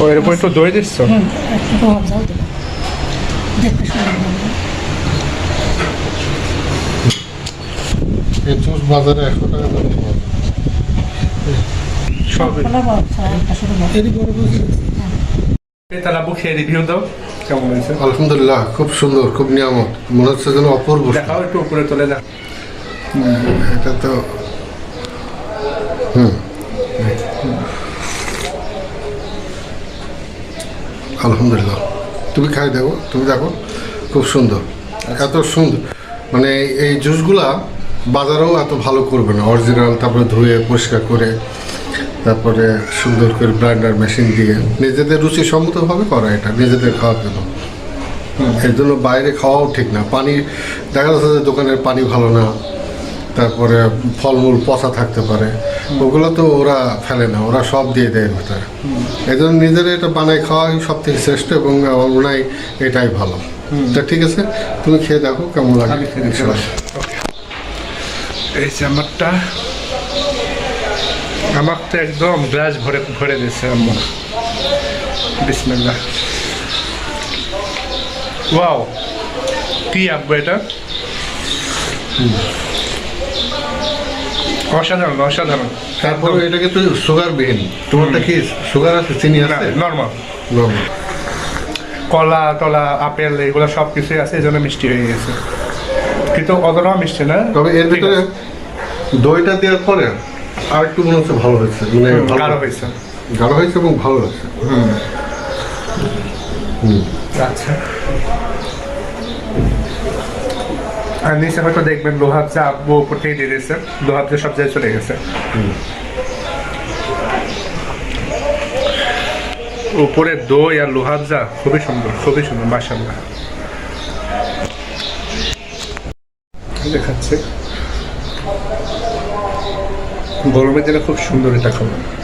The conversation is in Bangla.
ও দই দিচ্ছ? এই জুস বাজারে একশো টাকা দাম পাওয়া সবই। এরই বড় খেয়ে রিভিউ দাও। কেমন হয়েছে? আলহামদুলিল্লাহ খুব সুন্দর খুব নিয়ামত। মনে হচ্ছে যেন অপূর্ব দেখাও একটু উপরে এটা তো হুম। আলহামদুলিল্লাহ। তুমি খাই দেখো, তুমি দেখো, খুব সুন্দর, এত সুন্দর। মানে এই জুসগুলা বাজারেও এত ভালো করবে না। অরিজিনাল তারপরে ধুয়ে পরিষ্কার করে, তারপরে সুন্দর করে ব্লাইন্ডার মেশিন দিয়ে নিজেদের রুচি সম্মতভাবে করা এটা, নিজেদের খাওয়ার জন্য। এর জন্য বাইরে খাওয়াও ঠিক না। পানি, দেখা যাচ্ছে যে দোকানের পানি ভালো না, তারপরে ফলমূল পচা থাকতে পারে। ওগুলো তো ওরা ফেলে না ওরা সব দিয়ে দেয় ভিতরে এই জন্য নিজেরা এটা বানায় খাওয়াই সব থেকে শ্রেষ্ঠ এবং আমার মনে হয় এটাই ভালো। তা ঠিক আছে তুমি খেয়ে দেখো কেমন লাগে। এই যে আমারটা আমার তো একদম গ্লাস ভরে ভরে দিয়েছে আম্মা। বিসমিল্লাহ। ওয়াও কি আব্বু এটা? অসাধারণ অসাধারণ। তারপরে এটা কিন্তু সুগার বিহীন তোমারটা কি সুগার আছে চিনি আছে? Normal Normal। কলা টলা আপেল এগুলো সব কিছুই আছে এই জন্য মিষ্টি হয়ে গেছে। কিন্তু অতটাও মিষ্টি না? তবে এর ভিতরে দইটা দেওয়ার পরে আর একটু মনে হচ্ছে ভালো হয়েছে মানে গাঢ় হয়েছে। গাঢ় হয়েছে এবং ভালো লাগছে আচ্ছা। আর নিচে হয়তো দেখবেন, লোহার চা আব্বু থেকে দিয়ে দিয়েছে। লোহার চা সব জায়গায় চলে গেছে। উপরে দই আর লোহার যা খুবই সুন্দর খুবই সুন্দর মাসাল্লাহ দেখাচ্ছে। গরমের দিনে খুব সুন্দর এটা খাবার